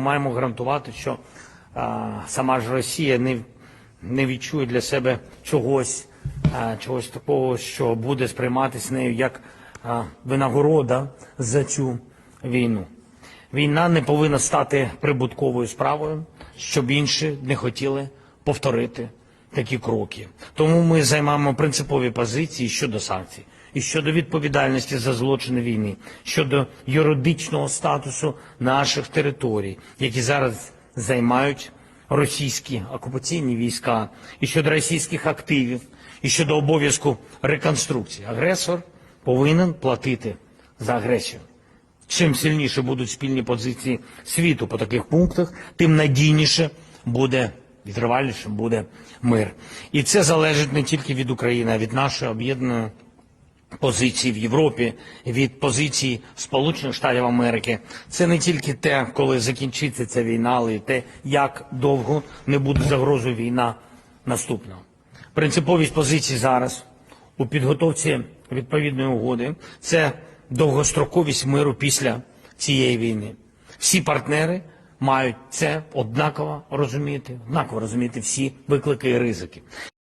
Маємо гарантувати, що а, сама ж Росія не, не відчує для себе чогось, а, чогось такого, що буде сприйматися нею як а, винагорода за цю війну. Війна не повинна стати прибутковою справою, щоб інші не хотіли повторити такі кроки. Тому ми займаємо принципові позиції щодо санкцій і щодо відповідальності за злочини війни, щодо юридичного статусу наших територій, які зараз займають російські окупаційні війська, і щодо російських активів, і щодо обов'язку реконструкції. Агресор повинен платити за агресію. Чим сильніше будуть спільні позиції світу по таких пунктах, тим надійніше буде і тривалішим буде мир. І це залежить не тільки від України, а від нашої об'єднаної позиції в Європі, від позиції Сполучених Штатів Америки. Це не тільки те, коли закінчиться ця війна, але й те, як довго не буде загрозою війна наступна. Принциповість позиції зараз у підготовці відповідної угоди це довгостроковість миру після цієї війни. Всі партнери мають це однаково розуміти, однаково розуміти всі виклики і ризики.